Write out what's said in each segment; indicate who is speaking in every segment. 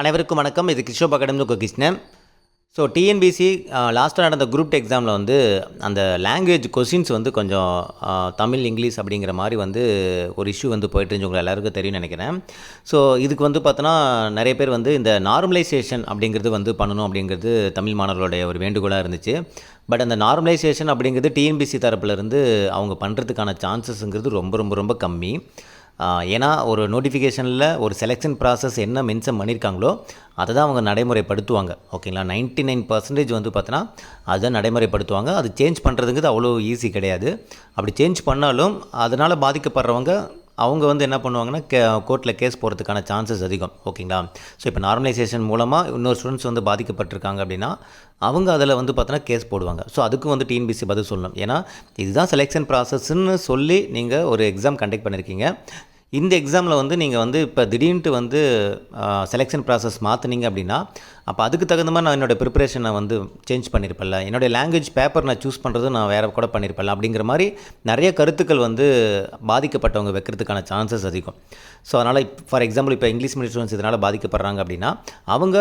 Speaker 1: அனைவருக்கும் வணக்கம். இது கிஷோப் அகாடமி கிருஷ்ணன். ஸோ டிஎன்பிசி லாஸ்ட்டாக நடந்த குரூப் எக்ஸாமில் வந்து அந்த லாங்குவேஜ் கொஷின்ஸ் வந்து கொஞ்சம் தமிழ் இங்கிலீஷ் அப்படிங்கிற மாதிரி வந்து ஒரு இஷ்யூ வந்து போயிட்டு இருந்துச்சு. உங்களுக்கு எல்லாருக்கும் தெரியும்னு நினைக்கிறேன். ஸோ இதுக்கு வந்து பார்த்தோன்னா நிறைய பேர் வந்து இந்த நார்மலைசேஷன் அப்படிங்கிறது வந்து பண்ணணும் அப்படிங்கிறது தமிழ் மாணவர்களுடைய ஒரு வேண்டுகோளாக இருந்துச்சு. பட் அந்த நார்மலைசேஷன் அப்படிங்கிறது டிஎன்பிசி தரப்புலேருந்து அவங்க பண்ணுறதுக்கான சான்சஸ்ங்கிறது ரொம்ப ரொம்ப ரொம்ப கம்மி. ஏன்னா ஒரு நோட்டிஃபிகேஷனில் ஒரு செலெக்ஷன் ப்ராசஸ் என்ன மென்ஷன் பண்ணியிருக்காங்களோ அதை தான் அவங்க நடைமுறைப்படுத்துவாங்க. ஓகேங்களா? 99% நைன் பர்சன்டேஜ் வந்து பார்த்தோன்னா அதுதான் நடைமுறைப்படுத்துவாங்க. அது சேஞ்ச் பண்ணுறதுங்கிறது அவ்வளோ ஈஸி கிடையாது. அப்படி சேஞ்ச் பண்ணாலும் அதனால் பாதிக்கப்படுறவங்க அவங்க வந்து என்ன பண்ணுவாங்கன்னா கே கோர்ட்டில் கேஸ் போகிறதுக்கான சான்சஸ் அதிகம். ஓகேங்களா? ஸோ இப்போ நார்மலைசேஷன் மூலமாக இன்னொரு ஸ்டூடெண்ட்ஸ் வந்து பாதிக்கப்பட்டிருக்காங்க அப்படின்னா அவங்க அதில் வந்து பார்த்தோன்னா கேஸ் போடுவாங்க. ஸோ அதுக்கும் வந்து டிஎன்பிசி பதில் சொல்லணும். ஏன்னா இதுதான் செலெக்ஷன் ப்ராசஸ்ன்னு சொல்லி நீங்கள் ஒரு எக்ஸாம் கண்டக்ட் பண்ணியிருக்கீங்க இந்த எக்ஸாமில் வந்து நீங்கள் வந்து இப்போ திடீர்னுட்டு வந்து செலெக்ஷன் ப்ராசஸ் மாற்றுனீங்க அப்படின்னா அப்போ அதுக்கு தகுந்த மாதிரி நான் என்னோடய ப்ரிப்பரேஷனை வந்து சேஞ்ச் பண்ணியிருப்பேன்ல என்னுடைய லாங்குவேஜ் பேப்பர் நான் சூஸ் பண்ணுறது நான் வேறு கூட பண்ணியிருப்பேன்ல அப்படிங்கிற மாதிரி நிறைய கருத்துக்கள் வந்து பாதிக்கப்பட்டவங்க வைக்கிறதுக்கான சான்சஸ் அதிகம். ஸோ அதனால் ஃபார் எக்ஸாம்பிள் இப்போ இங்கிலீஷ் மீடியம் ஸ்டூடெண்ட்ஸ் இதனால் பாதிக்கப்படுறாங்க அப்படின்னா அவங்க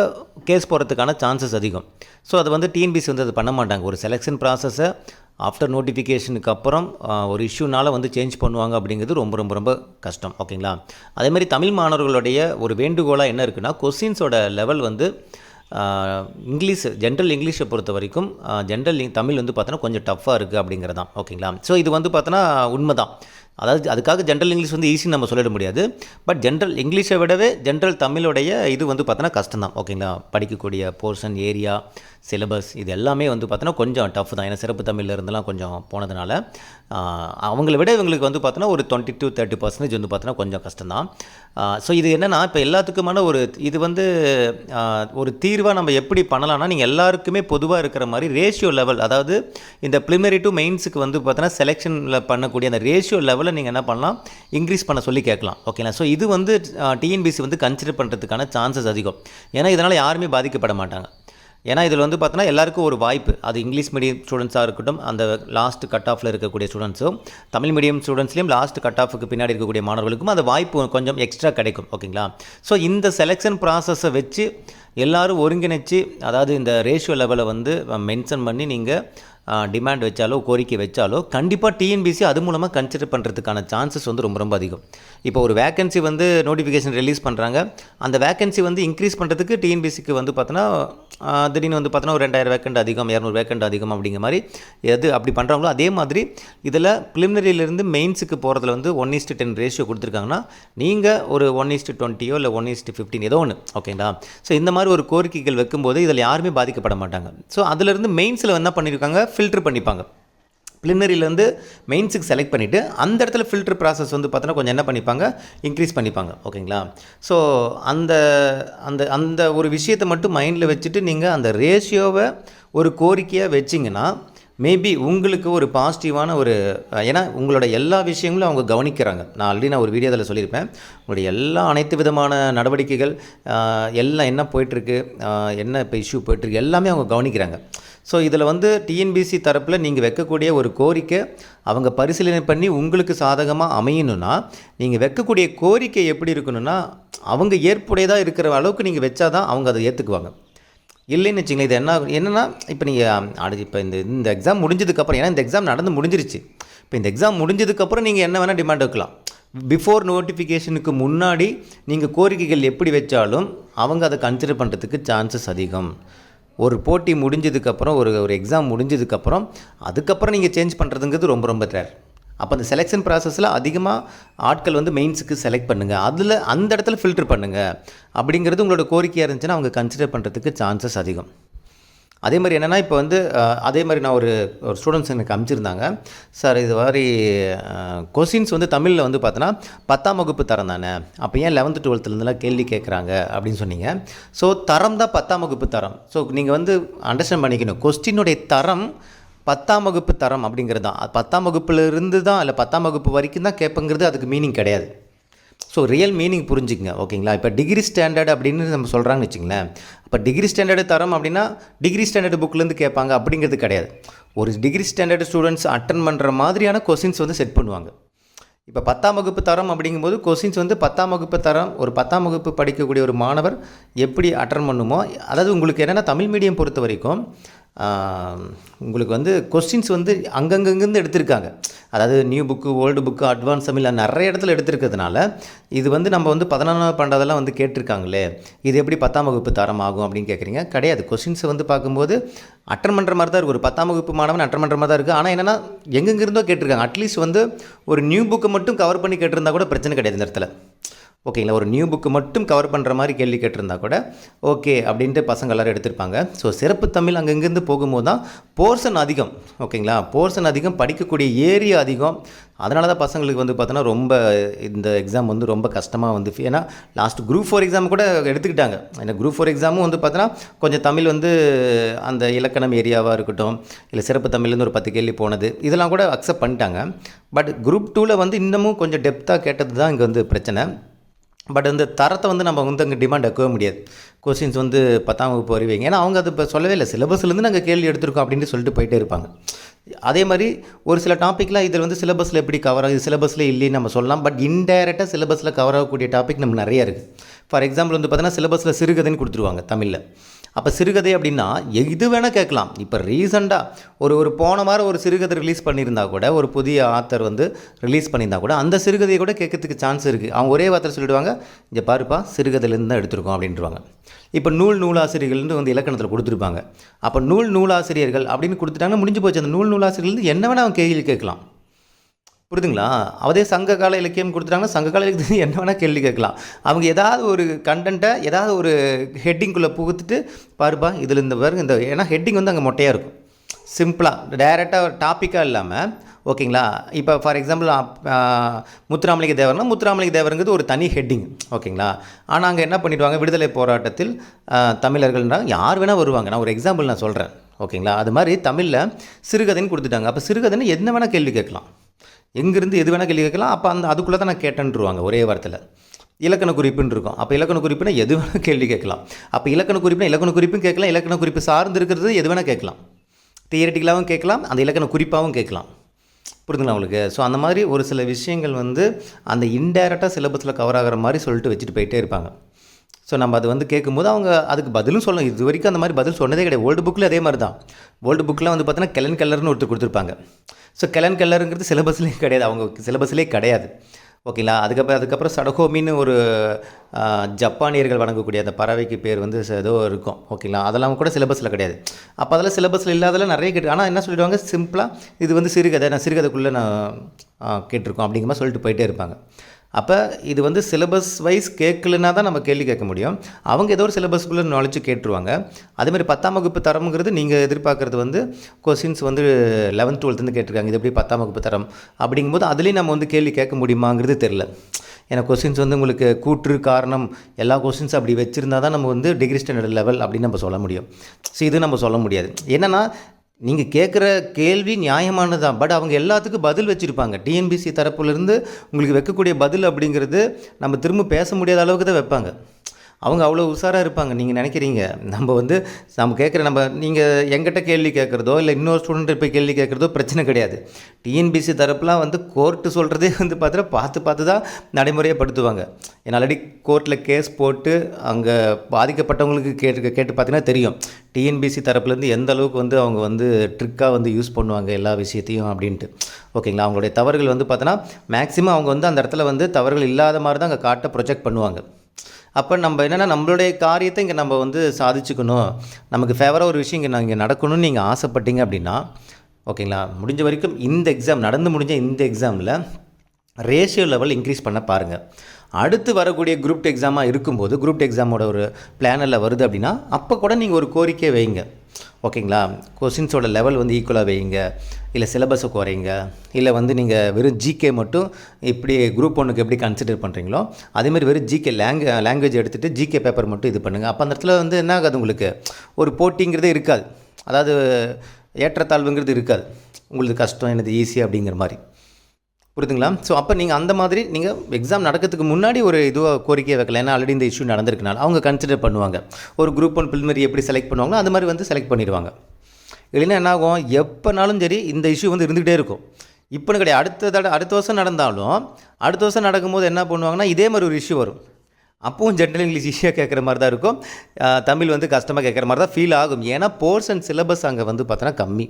Speaker 1: கேஸ் போகிறதுக்கான சான்சஸ் அதிகம். ஸோ அது வந்து டிஎன்பிசி வந்து அது பண்ண மாட்டாங்க. ஒரு செலெக்ஷன் ப்ராசஸை ஆஃப்டர் நோட்டிஃபிகேஷனுக்கு அப்புறம் ஒரு இஷ்யூனால வந்து சேஞ்ச் பண்ணுவாங்க அப்படிங்கிறது ரொம்ப ரொம்ப ரொம்ப கஷ்டம். ஓகேங்களா? அதேமாதிரி தமிழ் மாணவர்களுடைய ஒரு வேண்டுகோளாக என்ன இருக்குன்னா கொஸ்டின்ஸோட லெவல் வந்து இங்கிலீஷ் ஜென்ரல் இங்கிலீஷை பொறுத்த வரைக்கும் ஜென்ரல் தமிழ் வந்து பார்த்தோன்னா கொஞ்சம் டஃப்பாக இருக்குது அப்படிங்கிறது தான் ஓகேங்களா? ஸோ இது வந்து பார்த்தோன்னா உண்மை தான் அதாவது அதுக்காக ஜென்ரல் இங்கிலீஷ் வந்து ஈஸின்னு நம்ம சொல்லிட முடியாது. பட் ஜென்ரல் இங்கிலீஷை விடவே ஜென்ரல் தமிழோடைய இது வந்து பார்த்தோன்னா கஷ்டம் தான் ஓகேங்களா படிக்கக்கூடிய போர்ஷன் ஏரியா சிலபஸ் இது எல்லாமே வந்து பார்த்தோன்னா கொஞ்சம் டஃப் தான். ஏன்னா சிறப்பு தமிழில் இருந்தெல்லாம் கொஞ்சம் போனதுனால அவங்கள விட இவங்களுக்கு வந்து பார்த்தோன்னா ஒரு டுவெண்ட்டி டூ தேர்ட்டி பர்சன்டேஜ் வந்து பார்த்தோன்னா கொஞ்சம் கஷ்டம் தான் ஸோ இது என்னென்னா இப்போ எல்லாத்துக்குமான ஒரு இது வந்து ஒரு தீர்வாக நம்ம எப்படி பண்ணலாம்னா நீங்கள் எல்லாருக்குமே பொதுவாக இருக்கிற மாதிரி ரேஷியோ லெவல் அதாவது இந்த ப்ரிமரி டு மெயின்ஸுக்கு வந்து பார்த்தோன்னா செலெக்ஷனில் பண்ணக்கூடிய அந்த ரேஷியோ லெவல் நீங்கள் என்ன பண்ணலாம்? இன்க்ரீஸ் பண்ண சொல்லி கேட்கலாம். ஓகேங்களா ஸோ இது வந்து டிஎன்பிசி வந்து கன்சிடர் பண்ணுறதுக்கான சான்சஸ் அதிகம். ஏன்னா இதனால் யாருமே பாதிக்கப்பட மாட்டாங்க. ஏன்னா இதில் வந்து பார்த்தோன்னா எல்லாருக்கும் ஒரு வாய்ப்பு. அது இங்கிலீஷ் மீடியம் ஸ்டூடெண்ட்ஸாக இருக்கட்டும் அந்த லாஸ்ட் கட் ஆஃபில் இருக்கக்கூடிய ஸ்டூடெண்ட்ஸும் தமிழ் மீடியம் ஸ்டூடெண்ட்ஸ்லேயும் லாஸ்ட் கட் ஆஃபுக்கு பின்னாடி இருக்கக்கூடிய மாணவர்களுக்கும் அந்த வாய்ப்பு கொஞ்சம் எக்ஸ்ட்ரா கிடைக்கும். ஓகேங்களா ஸோ இந்த செலெக்ஷன் ப்ராசஸை வச்சு எல்லாரும் ஒருங்கிணைச்சு அதாவது இந்த ரேஷியோ லெவலை வந்து மென்ஷன் பண்ணி நீங்கள் டிமாண்ட் வச்சாலோ கோரிக்கை வச்சாலோ கண்டிப்பாக டிஎன்பிசி அது மூலமாக கன்சிடர் பண்ணுறதுக்கான சான்சஸ் வந்து ரொம்ப ரொம்ப அதிகம். இப்போ ஒரு வேக்கன்சி வந்து நோட்டிஃபிகேஷன் ரிலீஸ் பண்ணுறாங்க அந்த வேக்கன்சி வந்து இன்க்ரீஸ் பண்ணுறதுக்கு டிஎன்பிசிக்கு வந்து பார்த்தோன்னா திடீர்னு வந்து பார்த்தோன்னா ஒரு ரெண்டாயிரம் வேக்கண்ட் அதிகம் இரநூறு வேக்கண்ட் அதிகம் அப்படிங்கிற மாதிரி எது அப்படி பண்ணுறாங்களோ அதே மாதிரி இதில் ப்ரிலிமினரியிலேருந்து மெயின்ஸுக்கு போகிறதுல வந்து ஒன் இஸ்ட்டு டென் ரேஷியோ கொடுத்துருக்காங்கன்னா நீங்கள் ஒரு ஒன் இஸ்ட்டு டுவெண்ட்டியோ இல்லை ஒன் இஸ்ட்டு ஃபிஃப்டின் ஏதோ ஒன்று ஓகேங்களா ஸோ இந்த மாதிரி ஒரு கோரிக்கைகள் வைக்கும்போது இதில் யாருமே பாதிக்கப்பட மாட்டாங்க. ஸோ அதிலிருந்து மெயின்ஸில் என்ன பண்ணியிருக்காங்க ஃபில்டர் பண்ணிப்பாங்க. ப்ளினரியிலேருந்து மெயின்ஸுக்கு செலக்ட் பண்ணிவிட்டு அந்த இடத்துல ஃபில்டர் ப்ராசஸ் வந்து பார்த்தோன்னா கொஞ்சம் என்ன பண்ணிப்பாங்க? இன்க்ரீஸ் பண்ணிப்பாங்க. ஓகேங்களா? ஸோ அந்த அந்த அந்த ஒரு விஷயத்தை மட்டும் மைண்டில் வச்சுட்டு நீங்கள் அந்த ரேஷியோவை ஒரு கோரிக்கையாக வச்சிங்கன்னா மேபி உங்களுக்கு ஒரு பாசிட்டிவான ஒரு ஏன்னா உங்களோட எல்லா விஷயங்களும் அவங்க கவனிக்கிறாங்க. நான் ஆல்ரெடி நான் ஒரு வீடியோ அதில் சொல்லியிருப்பேன். உங்களுடைய எல்லா அனைத்து விதமான நடவடிக்கைகள் எல்லாம் என்ன போயிட்டுருக்கு என்ன இப்போ இஷ்யூ போயிட்டுருக்கு எல்லாமே அவங்க கவனிக்கிறாங்க. ஸோ இதில் வந்து டிஎன்பிசி தரப்பில் நீங்கள் வைக்கக்கூடிய ஒரு கோரிக்கை அவங்க பரிசீலனை பண்ணி உங்களுக்கு சாதகமாக அமையணும்னா நீங்கள் வைக்கக்கூடிய கோரிக்கை எப்படி இருக்கணும்னா அவங்க ஏற்புடையதாக இருக்கிற அளவுக்கு நீங்கள் வச்சாதான் அவங்க அதை ஏற்றுக்குவாங்க இல்லைன்னு வச்சுங்களேன் இது என்ன என்னென்னா இப்போ நீங்கள் அடுத்து இப்போ இந்த இந்த எக்ஸாம் முடிஞ்சதுக்கப்புறம் ஏன்னா இந்த எக்ஸாம் நடந்து முடிஞ்சிருச்சு. இப்போ இந்த எக்ஸாம் முடிஞ்சதுக்கப்புறம் நீங்கள் என்ன வேணால் டிமாண்ட் வைக்கலாம். பிஃபோர் நோட்டிஃபிகேஷனுக்கு முன்னாடி நீங்கள் கோரிக்கைகள் எப்படி வச்சாலும் அவங்க அதை கன்சிடர் பண்ணுறதுக்கு சான்சஸ் அதிகம். ஒரு போட்டி முடிஞ்சதுக்கப்புறம் ஒரு ஒரு எக்ஸாம் முடிஞ்சதுக்கப்புறம் அதுக்கப்புறம் நீங்கள் சேஞ்ச் பண்ணுறதுங்கிறது ரொம்ப ரொம்ப ரேர் அப்போ அந்த செலெக்ஷன் ப்ராசஸில் அதிகமாக ஆட்கள் வந்து மெயின்ஸுக்கு செலக்ட் பண்ணுங்கள் அதில் அந்த இடத்துல ஃபில்டர் பண்ணுங்கள் அப்படிங்கிறது உங்களோட கோரிக்கையாக இருந்துச்சுன்னா அவங்க கன்சிடர் பண்ணுறதுக்கு சான்சஸ் அதிகம். அதே மாதிரி என்னென்னா இப்போ வந்து அதே மாதிரி நான் ஒரு ஒரு ஸ்டூடெண்ட்ஸ் எனக்கு அனுப்பிச்சிருந்தாங்க சார் இது மாதிரி கொஸ்டின்ஸ் வந்து தமிழில் வந்து பார்த்தோன்னா பத்தாம் வகுப்பு தரம் தானே? அப்போ ஏன் லெவன்த்து டுவெல்த்துலேருந்துலாம் கேள்வி கேட்குறாங்க அப்படின்னு சொன்னீங்க. ஸோ தரம் தான் பத்தாம் வகுப்பு தரம். ஸோ நீங்கள் வந்து அண்டர்ஸ்டாண்ட் பண்ணிக்கணும். கொஸ்டினுடைய தரம் பத்தாம் வகுப்பு தரம் அப்படிங்கிறது தான் பத்தாம் வகுப்புலேருந்து தான் இல்லை பத்தாம் வகுப்பு வரைக்கும் தான் கேட்பங்கிறது அதுக்கு மீனிங் கிடையாது. ஸோ ரியல் மீனிங் புரிஞ்சுக்கங்க ஓகேங்களா இப்போ டிகிரி ஸ்டாண்டர்ட் அப்படின்னு நம்ம சொல்கிறாங்கன்னு வச்சுங்களேன் இப்போ டிகிரி ஸ்டாண்டர்டு தரம் அப்படின்னா டிகிரி ஸ்டாண்டர்டு புக்லேருந்து கேட்பாங்க அப்படிங்கிறது கிடையாது. ஒரு டிகிரி ஸ்டாண்டர்டு ஸ்டூடெண்ட்ஸ் அட்டன் பண்ணுற மாதிரியான கொஸ்டின்ஸ் வந்து செட் பண்ணுவாங்க. இப்போ பத்தாம் வகுப்பு தரம் அப்படிங்கும்போது கொஸ்டின்ஸ் வந்து பத்தாம் வகுப்பு தரம் ஒரு பத்தாம் வகுப்பு படிக்கக்கூடிய ஒரு மாணவர் எப்படி அட்டன் பண்ணுமோ அதாவது உங்களுக்கு என்னென்னா தமிழ் மீடியம் பொறுத்த வரைக்கும் உங்களுக்கு வந்து கொஸ்டின்ஸ் வந்து அங்கங்கங்கேருந்து எடுத்திருக்காங்க. அதாவது new book old book advance Tamil நிறைய இடத்துல எடுத்திருக்கிறதுனால இது வந்து நம்ம வந்து பதினொன்றாவது பன்னெண்டாவதெல்லாம் வந்து கேட்டிருக்காங்களே இது எப்படி பத்தாம் வகுப்பு தரம் ஆகும் அப்படின்னு கேட்குறீங்க. கிடையாது. கொஸ்டின்ஸை வந்து பார்க்கும்போது அட்டன் பண்ணுற மாதிரி தான் இருக்குது ஒரு பத்தாம் வகுப்பு மாணவன் அட்டன் பண்ணுற மாதிரி தான் இருக்குது ஆனால் என்னென்னா எங்கெங்கிருந்தோ கேட்டிருக்காங்க. அட்லீஸ்ட் வந்து ஒரு நியூ புக்கை மட்டும் கவர் பண்ணி கேட்டிருந்தா கூட பிரச்சனை கிடையாது இந்த இடத்துல. ஓகேங்களா? ஒரு நியூ புக்கு மட்டும் கவர் பண்ணுற மாதிரி கேள்வி கேட்டிருந்தா கூட ஓகே அப்படின்ட்டு பசங்க எல்லோரும் எடுத்திருப்பாங்க. ஸோ சிறப்பு தமிழ் அங்கங்கேருந்து போகும்போது தான் போர்ஷன் அதிகம் ஓகேங்களா? போர்ஷன் அதிகம் படிக்கக்கூடிய ஏரியா அதிகம். அதனால தான் பசங்களுக்கு வந்து பார்த்தோன்னா ரொம்ப இந்த எக்ஸாம் வந்து ரொம்ப கஷ்டமாக வந்து ஏன்னா லாஸ்ட் குரூப் ஃபோர் எக்ஸாம் கூட எடுத்துக்கிட்டாங்க. ஏன்னா குரூப் ஃபோர் எக்ஸாமும் வந்து பார்த்தோன்னா கொஞ்சம் தமிழ் வந்து அந்த இலக்கணம் ஏரியாவாக இருக்கட்டும் இல்லை சிறப்பு தமிழ்லேருந்து ஒரு பத்து கேள்வி போனது இதெல்லாம் கூட அக்செப்ட் பண்ணிட்டாங்க. பட் குரூப் டூவில் வந்து இன்னமும் கொஞ்சம் டெப்த்தாக கேட்டது தான் இங்கே வந்து பிரச்சனை. பட் இந்த தரத்தை வந்து நம்ம வந்து அங்கே டிமாண்ட் வைக்கவே முடியாது. கொஸ்டின்ஸ் வந்து பத்தாம் வகுப்பு வருவீங்க. ஏன்னா அவங்க அது இப்போ சொல்லவே இல்லை. சிலபஸ்லேருந்து நாங்கள் கேள்வி எடுத்திருக்கோம் அப்படின்னு சொல்லிட்டு போயிட்டே இருப்பாங்க. அதே மாதிரி ஒரு சில டாப்பிக்லாம் இதில் வந்து சிலபஸில் எப்படி கவர் ஆகுது சிலபஸில் இல்லைன்னு நம்ம சொல்லலாம். பட் இன்டைரக்டாக சிலபஸில் கவர் ஆகக்கூடிய டாபிக் நம்ம நிறைய இருக்குது ஃபார் எக்ஸாம்பிள் வந்து பார்த்தீங்கன்னா சிலபஸில் சிறுகதைன்னு கொடுத்துருவாங்க தமிழில். அப்போ சிறுகதை அப்படின்னா இது வேணால் கேட்கலாம். இப்போ ரீசெண்டாக ஒரு ஒரு போன வாரம் ஒரு சிறுகதை ரிலீஸ் பண்ணியிருந்தா கூட ஒரு புதிய ஆத்தர் வந்து ரிலீஸ் பண்ணியிருந்தா கூட அந்த சிறுகதையை கூட கேட்கறதுக்கு சான்ஸ் இருக்குது அவங்க ஒரே வார்த்தை சொல்லிடுவாங்க இங்கே பாருப்பா சிறுகதையிலேருந்து தான் எடுத்திருக்கோம் அப்படின்ட்டுருவாங்க இப்போ நூல் நூலாசிரியர்கள்னு வந்து இலக்கணத்தில் கொடுத்துருப்பாங்க. அப்போ நூல் நூலாசிரியர்கள் அப்படின்னு கொடுத்துட்டாங்கன்னா முடிஞ்சு போச்சு. அந்த நூல் நூலாசிரியர்கள் என்ன வேணால் அவங்க கேள்வி கேட்கலாம். புரியுதுங்களா அதே சங்க கால இலக்கியம் கொடுத்துட்டாங்கன்னா சங்க கால என்ன வேணால் கேள்வி கேட்கலாம். அவங்க ஏதாவது ஒரு கண்டென்ட்டை ஏதாவது ஒரு ஹெட்டிங்குள்ளே புகுத்துட்டு பாருப்பா இதில் இந்த பாருங்க இந்த ஏன்னா ஹெட்டிங் வந்து அங்கே மொட்டையாக இருக்கும். சிம்பிளாக டைரெக்டாக ஒரு டாப்பிக்காக இல்லாமல் ஓகேங்களா? இப்போ ஃபார் எக்ஸாம்பிள் முத்துராமலிங்க தேவர்னா முத்துராமலிங்க தேவருங்கிறது ஒரு தனி ஹெட்டிங் ஓகேங்களா? ஆனால் அங்கே என்ன பண்ணிடுவாங்க? விடுதலை போராட்டத்தில் தமிழர்கள்னால் தமிழர்கள்னா யார் வேணால் வருவாங்க. நான் ஒரு எக்ஸாம்பிள் நான் சொல்கிறேன் ஓகேங்களா? அது மாதிரி தமிழில் சிறுகதைன்னு கொடுத்துட்டாங்க. அப்போ சிறுகதைன்னு என்ன வேணால் கேள்வி கேட்கலாம். எங்கேருந்து எது வேணால் கேள்வி கேட்கலாம். அப்போ அந்த அதுக்குள்ளே தான் நான் கேட்டேன்ருவாங்க ஒரே வாரத்தில் இலக்கண குறிப்புன்னு இருக்கும் அப்போ இலக்கண குறிப்புனா எது வேணால் கேள்வி கேட்கலாம். அப்போ இலக்கண குறிப்புனா இலக்கண குறிப்பும் கேட்கலாம் இலக்கண குறிப்பு சார்ந்து இருக்கிறது எது வேணால் கேட்கலாம். தியரட்டிக்கலாகவும் கேட்கலாம் அந்த இலக்கண குறிப்பாகவும் கேட்கலாம். புரிதுங்களா உங்களுக்கு? ஸோ அந்த மாதிரி ஒரு சில விஷயங்கள் வந்து அந்த இன்டைரக்டாக சிலபஸில் கவர் ஆகிற மாதிரி சொல்லிட்டு வச்சுட்டு போயிட்டே இருப்பாங்க. ஸோ நம்ம அது வந்து கேட்கும்போது அவங்க அதுக்கு பதிலும் சொல்லணும். இது வரைக்கும் அந்த மாதிரி பதில் சொன்னதே கிடையாது. ஓல்டு புக்கில் அதே மாதிரி தான். ஓல்டு புக்கில் வந்து பார்த்தீங்கன்னா கெலன் கல்லர்னு ஒருத்தர் கொடுத்துருப்பாங்க. ஸோ கெலன் கல்லருங்கிறது சிலபஸ்லேயே கிடையாது. அவங்க சிலபஸ்லேயே கிடையாது. ஓகேங்களா அதுக்கப்புறம் அதுக்கப்புறம் சடகோமின்னு ஒரு ஜப்பானியர்கள் வணங்கக்கூடிய அந்த பறவைக்கு பேர் வந்து ஏதோ இருக்கும். ஓகேங்களா அதெல்லாம் கூட சிலபஸில் கிடையாது. அப்போ அதெல்லாம் சிலபஸில் இல்லாதெல்லாம் நிறைய கேட்டு ஆனால் என்ன சொல்லிடுவாங்க? சிம்பிளாக இது வந்து சிறுகதை நான் சிறுகதைக்குள்ளே நான் கேட்டிருக்கோம் அப்படிங்கிற மாதிரி சொல்லிட்டு போயிட்டே இருப்பாங்க. அப்போ இது வந்து சிலபஸ் வைஸ் கேட்கலனா தான் நம்ம கேள்வி கேட்க முடியும். அவங்க ஏதோ ஒரு சிலபஸ்க்குள்ளே நாலேஜ் கேட்டுருவாங்க. அதேமாதிரி பத்தாம் வகுப்பு தரம்ங்கிறது நீங்கள் எதிர்பார்க்குறது வந்து கொஸ்டின்ஸ் வந்து லெவன்த் டுவெல்த்துலேருந்து கேட்டிருக்காங்க. இது எப்படி பத்தாம் வகுப்பு தரம்? அப்படிங்கும்போது அதுலேயும் நம்ம வந்து கேள்வி கேட்க முடியுமாங்கிறது தெரில ஏன்னா கொஸ்டின்ஸ் வந்து உங்களுக்கு கூற்று காரணம் எல்லா கொஸ்டின்ஸ் அப்படி வச்சுருந்தா தான் நம்ம வந்து டிகிரி ஸ்டாண்டர்ட் லெவல் அப்படின்னு நம்ம சொல்ல முடியும். ஸோ இது நம்ம சொல்ல முடியாது. என்னென்னா நீங்கள் கேட்குற கேள்வி நியாயமானது தான் பட் அவங்க எல்லாத்துக்கும் பதில் வச்சுருப்பாங்க. டிஎன்பிசி தரப்புலேருந்து உங்களுக்கு வைக்கக்கூடிய பதில் அப்படிங்கிறது நம்ம திரும்ப பேச முடியாத அளவுக்கு தான் வைப்பாங்க. அவங்க அவ்வளோ உஷாராக இருப்பாங்க. நீங்கள் நினைக்கிறீங்க. நம்ம வந்து நம்ம கேட்குற நம்ம நீங்கள் எங்கிட்ட கேள்வி கேட்குறதோ இல்லை இன்னொரு ஸ்டூடெண்ட் போய் கேள்வி கேட்குறதோ பிரச்சனை கிடையாது. டிஎன்பிசி தரப்புலாம் வந்து கோர்ட்டு சொல்கிறதே வந்து பார்த்தா பார்த்து பார்த்து தான் நடைமுறையப்படுத்துவாங்க ஏன்னா ஆல்ரெடி கோர்ட்டில் கேஸ் போட்டு அங்கே பாதிக்கப்பட்டவங்களுக்கு கேட்டு கேட்டு பார்த்தீங்கன்னா தெரியும். டிஎன்பிசி தரப்புலேருந்து எந்த அளவுக்கு வந்து அவங்க வந்து ட்ரிக்காக வந்து யூஸ் பண்ணுவாங்க எல்லா விஷயத்தையும் அப்படின்ட்டு. ஓகேங்களா அவங்களுடைய தவறுகள் வந்து பார்த்தோன்னா மேக்ஸிமம் அவங்க வந்து அந்த இடத்துல வந்து தவறுகள் இல்லாத மாதிரி தான் அங்கே காட்ட ப்ரொஜெக்ட் பண்ணுவாங்க. அப்போ நம்ம என்னென்னா நம்மளுடைய காரியத்தை இங்கே நம்ம வந்து சாதிச்சுக்கணும். நமக்கு ஃபேவராக ஒரு விஷயம் இங்கே நான் இங்கே நடக்கணும்னு நீங்கள் ஆசைப்பட்டீங்க அப்படின்னா ஓகேங்களா? முடிஞ்ச வரைக்கும் இந்த எக்ஸாம் நடந்து முடிஞ்ச இந்த எக்ஸாமில் ரேஷியோ லெவல் இன்க்ரீஸ் பண்ண பாருங்கள் அடுத்து வரக்கூடிய குரூப் எக்ஸாமாக இருக்கும்போது குரூப் எக்ஸாமோட ஒரு பிளானில் வருது அப்படின்னா அப்போ கூட நீங்கள் ஒரு கோரிக்கை வைங்க. ஓகேங்களா? கொஸ்டின்ஸோட லெவல் வந்து ஈக்குவலாக வைங்க இல்லை சிலபஸை குறைங்க இல்லை வந்து நீங்கள் வெறும் ஜிகே மட்டும் இப்படி குரூப் ஒன்றுக்கு எப்படி கன்சிடர் பண்ணுறீங்களோ அதேமாதிரி வெறும் ஜிகே லேங்கு லாங்குவேஜ் எடுத்துகிட்டு ஜிகே பேப்பர் மட்டும் இது பண்ணுங்கள் அப்போ அந்த இடத்துல வந்து என்ன ஆகாது உங்களுக்கு? ஒரு போட்டிங்கிறதே இருக்காது. அதாவது ஏற்றத்தாழ்வுங்கிறது இருக்காது. உங்களுக்கு கஷ்டம் எனது ஈஸி அப்படிங்கிற மாதிரி. புரியுதுங்களா ஸோ அப்போ நீங்கள் அந்த மாதிரி நீங்கள் எக்ஸாம் நடக்கிறதுக்கு முன்னாடி ஒரு இதுவாக கோரிக்கையை வைக்கல. ஏன்னா ஆல்ரெடி இந்த இஷ்யூ நடந்திருக்கனால அவங்க கன்சிடர் பண்ணுவாங்க. ஒரு குரூப் ஒன் பில்மரி எப்படி செலக்ட் பண்ணுவாங்களோ அந்த மாதிரி வந்து செலக்ட் பண்ணிடுவாங்க. இல்லைன்னா என்ன ஆகும்? எப்போனாலும் சரி இந்த இஷ்யூ வந்து இருந்துகிட்டே இருக்கும். இப்போன்னு கிடையாது. அடுத்த தட அடுத்த வருஷம் நடந்தாலும் அடுத்த வருஷம் நடக்கும்போது என்ன பண்ணுவாங்கன்னா இதே மாதிரி ஒரு இஷ்யூ வரும். அப்பவும் ஜென்ரல் இங்கிலீஷ் ஈஸியாக கேட்குற மாதிரி தான் இருக்கும். தமிழ் வந்து கஷ்டமாக கேட்குற மாதிரி தான் ஃபீல் ஆகும். ஏன்னா போர்ஸ் அண்ட் சிலபஸ் அங்கே வந்து பார்த்தோன்னா கம்மி.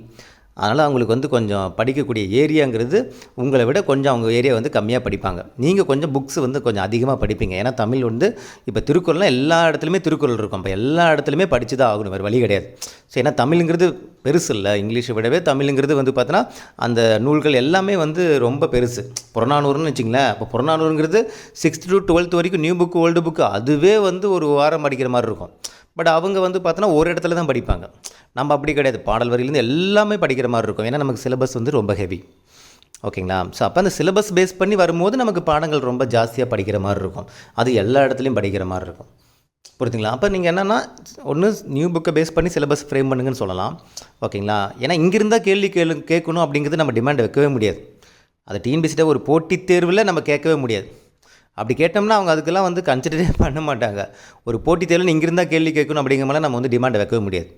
Speaker 1: அதனால் அவங்களுக்கு வந்து கொஞ்சம் படிக்கக்கூடிய ஏரியாங்கிறது உங்களை விட கொஞ்சம் அவங்க ஏரியா வந்து கம்மியாக படிப்பாங்க. நீங்கள் கொஞ்சம் புக்ஸ் வந்து கொஞ்சம் அதிகமாக படிப்பீங்க. ஏன்னா தமிழ் வந்து இப்போ திருக்குறள்லாம் எல்லா இடத்துலையுமே திருக்குறள் இருக்கும். இப்போ எல்லா இடத்துலையுமே படித்து தான் ஆகணும். வேறு வழி கிடையாது. ஸோ ஏன்னா தமிழுங்கிறது பெருசு இல்லை. இங்கிலீஷை விடவே தமிழுங்கிறது வந்து பார்த்தோன்னா அந்த நூல்கள் எல்லாமே வந்து ரொம்ப பெருசு. புறநானூறுன்னு வச்சிங்களேன். இப்போ புறநானூறுங்கிறது சிக்ஸ்த் டு டுவெல்த் வரைக்கும் நியூ புக்கு ஓல்டு புக்கு அதுவே வந்து ஒரு வாரம் படிக்கிற மாதிரி இருக்கும். பட் அவங்க வந்து பார்த்தோன்னா ஒரு இடத்துல தான் படிப்பாங்க. நம்ம அப்படி கிடையாது. பாடல் வரியிலேருந்து எல்லாமே படிக்கிற மாதிரி இருக்கும். ஏன்னா நமக்கு சிலபஸ் வந்து ரொம்ப ஹெவி ஓகேங்களா ஸோ அப்போ அந்த சிலபஸ் பேஸ் பண்ணி வரும்போது நமக்கு பாடங்கள் ரொம்ப ஜாஸ்தியாக படிக்கிற மாதிரி இருக்கும். அது எல்லா இடத்துலையும் படிக்கிற மாதிரி இருக்கும். புரியுதுங்களா? அப்போ நீங்கள் என்னென்னா ஒன்று நியூ புக்கை பேஸ் பண்ணி சிலபஸ் ஃப்ரேம் பண்ணுங்கன்னு சொல்லலாம். ஓகேங்களா ஏன்னா இங்கிருந்தால் கேள்வி கேளு கேட்கணும் அப்படிங்கிறது நம்ம டிமாண்ட் வைக்கவே முடியாது. அதை டிஎன்பிசிட்ட ஒரு போட்டித் தேர்வில் நம்ம கேட்கவே முடியாது. அப்படி கேட்டோம்னா அவங்க அதுக்கெல்லாம் வந்து கன்சிடரே பண்ண மாட்டாங்க. ஒரு போட்டித் தேர்வில் இங்கிருந்தால் கேள்வி கேட்கணும் அப்படிங்கிற மாதிரி நம்ம வந்து டிமாண்ட் வைக்கவே முடியாது.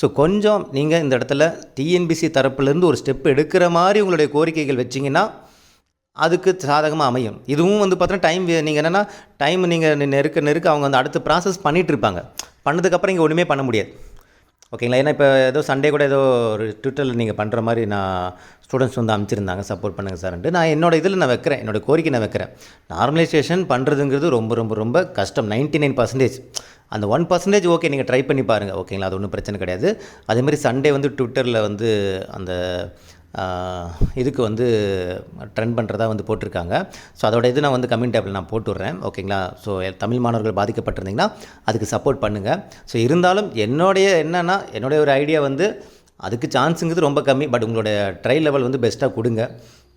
Speaker 1: ஸோ கொஞ்சம் நீங்கள் இந்த இடத்துல டிஎன்பிசி தரப்புலேருந்து ஒரு ஸ்டெப் எடுக்கிற மாதிரி உங்களுடைய கோரிக்கைகள் வச்சிங்கன்னா அதுக்கு சாதகமாக அமையும். இதுவும் வந்து பார்த்தோன்னா டைம் நீங்கள் என்னென்னா டைம் நீங்கள் நெருக்க நெருக்க அவங்க வந்து அடுத்து ப்ராசஸ் பண்ணிகிட்டு இருப்பாங்க. பண்ணதுக்கப்புறம் இங்கே ஒன்றுமே பண்ண முடியாது. ஓகேங்களா? ஏன்னா இப்போ ஏதோ சண்டே கூட ஏதோ ஒரு ட்விட்டரில் நீங்கள் பண்ணுற மாதிரி நான் ஸ்டூடெண்ட்ஸ் வந்து அமைச்சிருந்தாங்க சப்போர்ட் பண்ணுங்கள் சார்ன்ட்டு. நான் என்னோட இதில் நான் வைக்கிறேன். என்னோட கோரிக்கை நான் வைக்கிறேன். நார்மலைசேஷன் பண்ணுறதுங்கிறது ரொம்ப ரொம்ப ரொம்ப கஷ்டம். 99% நைன் பர்சன்டேஜ் அந்த ஒன் பர்சன்டேஜ் ஓகே நீங்கள் ட்ரை பண்ணி பாருங்கள் ஓகேங்களா? அது ஒன்றும் பிரச்சனை கிடையாது. அதேமாதிரி சண்டே வந்து ட்விட்டரில் வந்து அந்த இதுக்கு வந்து ட்ரெண்ட் பண்ணுறதா வந்து போட்டிருக்காங்க. ஸோ அதோட இது நான் வந்து கமெண்ட் டேபிள் நான் போட்டு விட்றேன் ஓகேங்களா ஸோ தமிழ் மாணவர்கள் பாதிக்கப்பட்டிருந்தீங்கன்னா அதுக்கு சப்போர்ட் பண்ணுங்கள் ஸோ இருந்தாலும் என்னுடைய என்னன்னா என்னுடைய ஒரு ஐடியா வந்து அதுக்கு சான்ஸுங்கிறது ரொம்ப கம்மி. பட் உங்களுடைய ட்ரை லெவல் வந்து பெஸ்ட்டாக கொடுங்க.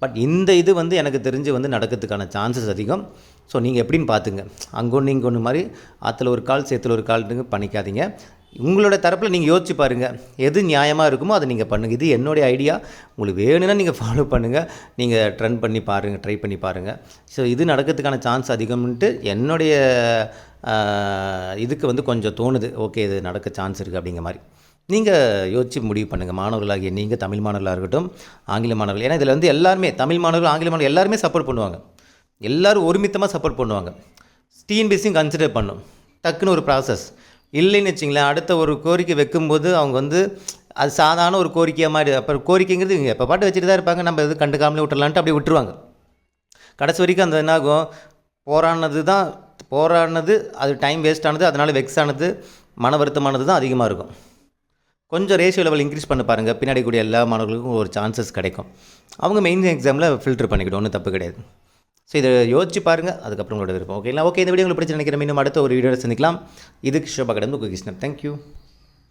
Speaker 1: பட் இந்த இது வந்து எனக்கு தெரிஞ்சு வந்து நடக்கிறதுக்கான சான்சஸ் அதிகம். ஸோ நீங்கள் எப்படின்னு பார்த்துங்க அங்கொன்று இங்கே ஒன்று மாதிரி ஆற்றுல ஒரு கால் சேத்துல ஒரு கால்னு பண்ணிக்காதீங்க. உங்களோட தரப்பில் நீங்கள் யோசிச்சு பாருங்கள் எது நியாயமாக இருக்குமோ அதை நீங்கள் பண்ணுங்கள் இது என்னுடைய ஐடியா. உங்களுக்கு வேணும்னா நீங்கள் ஃபாலோ பண்ணுங்கள் நீங்கள் ட்ரெண்ட் பண்ணி பாருங்கள் ட்ரை பண்ணி பாருங்கள் ஸோ இது நடக்கிறதுக்கான சான்ஸ் அதிகம்ன்ட்டு என்னுடைய இதுக்கு வந்து கொஞ்சம் தோணுது. ஓகே இது நடக்க சான்ஸ் இருக்குது அப்படிங்கிற மாதிரி. நீங்கள் யோசிச்சு முடிவு பண்ணுங்கள் மாணவர்களாகிய நீங்கள் தமிழ் மாணவர்களாக இருக்கட்டும் ஆங்கில மாணவர்கள். ஏன்னா இதில் வந்து எல்லாருமே தமிழ் மாணவர்கள் ஆங்கில மாணவர்கள் எல்லாருமே சப்போர்ட் பண்ணுவாங்க. எல்லோரும் ஒருமித்தமாக சப்போர்ட் பண்ணுவாங்க. டிஎன்பிசியும் கன்சிடர் பண்ணும். டக்குன்னு ஒரு ப்ராசஸ் இல்லைன்னு வச்சிங்களேன் அடுத்த ஒரு கோரிக்கை வைக்கும்போது அவங்க வந்து அது சாதாரண ஒரு கோரிக்கையாக மாதிரி அப்புறம் கோரிக்கைங்கிறது இவங்க எப்போ பாட்டு வச்சுட்டு தான் இருப்பாங்க நம்ம எது கண்டுக்காமலே விட்டுறலான்ட்டு அப்படியே விட்டுருவாங்க. கடைசி வரைக்கும் அந்த என்னாகும் போராடினது தான் போராடினது அது டைம் வேஸ்ட் ஆனது அதனால் வெக்ஸ் ஆனது மன வருத்தமானது தான் அதிகமாக இருக்கும். கொஞ்சம் ரேஷியோ லெவல் இன்க்ரீஸ் பண்ண பாருங்கள் பின்னாடி கூடிய எல்லா மாணவர்களுக்கும் ஒரு சான்சஸ் கிடைக்கும். அவங்க மெயின் எக்ஸாமில் ஃபில்டர் பண்ணிக்கிடும் ஒன்றும் தப்பு கிடையாது. ஸோ இதை யோசிச்சு பாருங்கள் அதுக்கப்புறம் உங்களோட விருப்பம் ஓகேங்களா ஓகே இந்த வீடியோ உங்களுக்கு பிடிச்சி நினைக்கிறேன். மீண்டும் அடுத்த ஒரு வீடியோவில் சந்திக்கலாம். இதுக்கு ஷோபா கடந்து கிருஷ்ணன் தேங்க்யூ